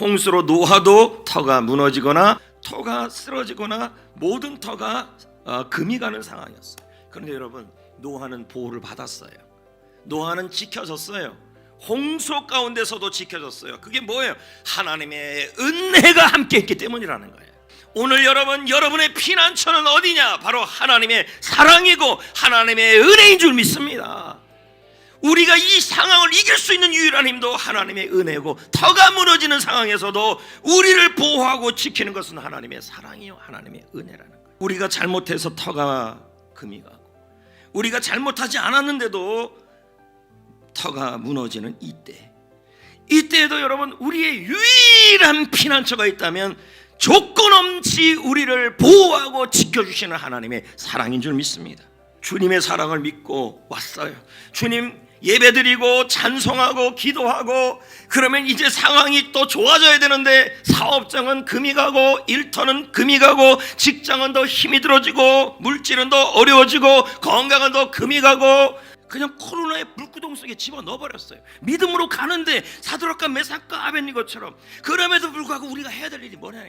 홍수로 노하도 터가 무너지거나 터가 쓰러지거나 모든 터가 어, 금이 가는 상황이었어요. 그런데 여러분 노아는 보호를 받았어요. 노아는 지켜졌어요. 홍수 가운데서도 지켜졌어요. 그게 뭐예요? 하나님의 은혜가 함께했기 때문이라는 거예요. 오늘 여러분 여러분의 피난처는 어디냐? 바로 하나님의 사랑이고 하나님의 은혜인 줄 믿습니다. 우리가 이 상황을 이길 수 있는 유일한 힘도 하나님의 은혜고 터가 무너지는 상황에서도 우리를 보호하고 지키는 것은 하나님의 사랑이요 하나님의 은혜라는 거예요. 우리가 잘못해서 터가 금이 가고 우리가 잘못하지 않았는데도 터가 무너지는 이때 이때에도 여러분 우리의 유일한 피난처가 있다면 조건 없이 우리를 보호하고 지켜주시는 하나님의 사랑인 줄 믿습니다. 주님의 사랑을 믿고 왔어요. 주님 예배드리고 찬송하고 기도하고 그러면 이제 상황이 또 좋아져야 되는데 사업장은 금이 가고 일터는 금이 가고 직장은 더 힘이 들어지고 물질은 더 어려워지고 건강은 더 금이 가고 그냥 코로나의 불구덩 속에 집어 넣어버렸어요. 믿음으로 가는데 사드락과 메삭과 아벤니고처럼 그럼에도 불구하고 우리가 해야 될 일이 뭐냐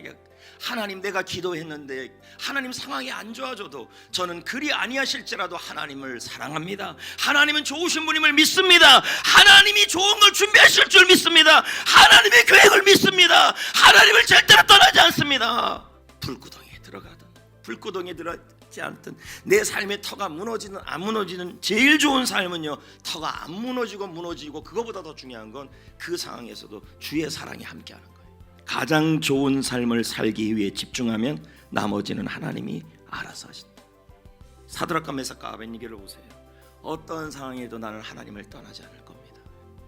하나님 내가 기도했는데 하나님 상황이 안 좋아져도 저는 그리 아니하실지라도 하나님을 사랑합니다. 하나님은 좋으신 분임을 믿습니다. 하나님이 좋은 걸 준비하실 줄 믿습니다. 하나님의 계획을 믿습니다. 하나님을 절대로 떠나지 않습니다. 불구덩이에 들어가든 불구덩이에 들어 가지 않든 내 삶의 터가 무너지는 안 무너지는 제일 좋은 삶은요 터가 안 무너지고 무너지고 그거보다 더 중요한 건 그 상황에서도 주의 사랑이 함께하는 거예요. 가장 좋은 삶을 살기 위해 집중하면 나머지는 하나님이 알아서 하신다. 사드락과 메삭과 아벤니게를 보세요. 어떤 상황에도 나는 하나님을 떠나지 않을 겁니다.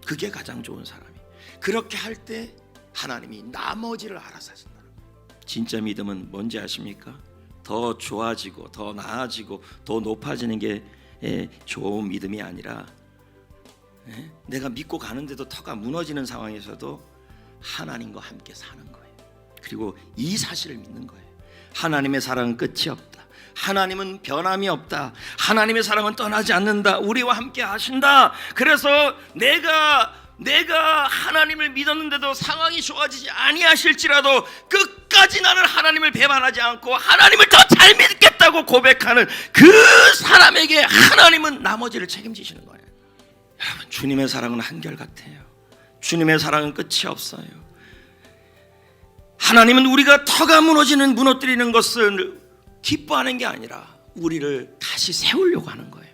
그게 가장 좋은 사람이. 그렇게 할 때 하나님이 나머지를 알아서 거예요. 진짜 믿음은 뭔지 아십니까? 더 좋아지고 더 나아지고 더 높아지는 게 예, 좋은 믿음이 아니라 예, 내가 믿고 가는데도 터가 무너지는 상황에서도 하나님과 함께 사는 거예요. 그리고 이 사실을 믿는 거예요. 하나님의 사랑은 끝이 없다. 하나님은 변함이 없다. 하나님의 사랑은 떠나지 않는다. 우리와 함께 하신다. 그래서 내가 내가 하나님을 믿었는데도 상황이 좋아지지 아니하실지라도 끝까지 나는 하나님을 배반하지 않고 하나님을 더 잘 믿겠다고 고백하는 그 사람에게 하나님은 나머지를 책임지시는 거예요. 여러분 주님의 사랑은 한결같아요. 주님의 사랑은 끝이 없어요. 하나님은 우리가 터가 무너지는 무너뜨리는 것을 기뻐하는 게 아니라 우리를 다시 세우려고 하는 거예요.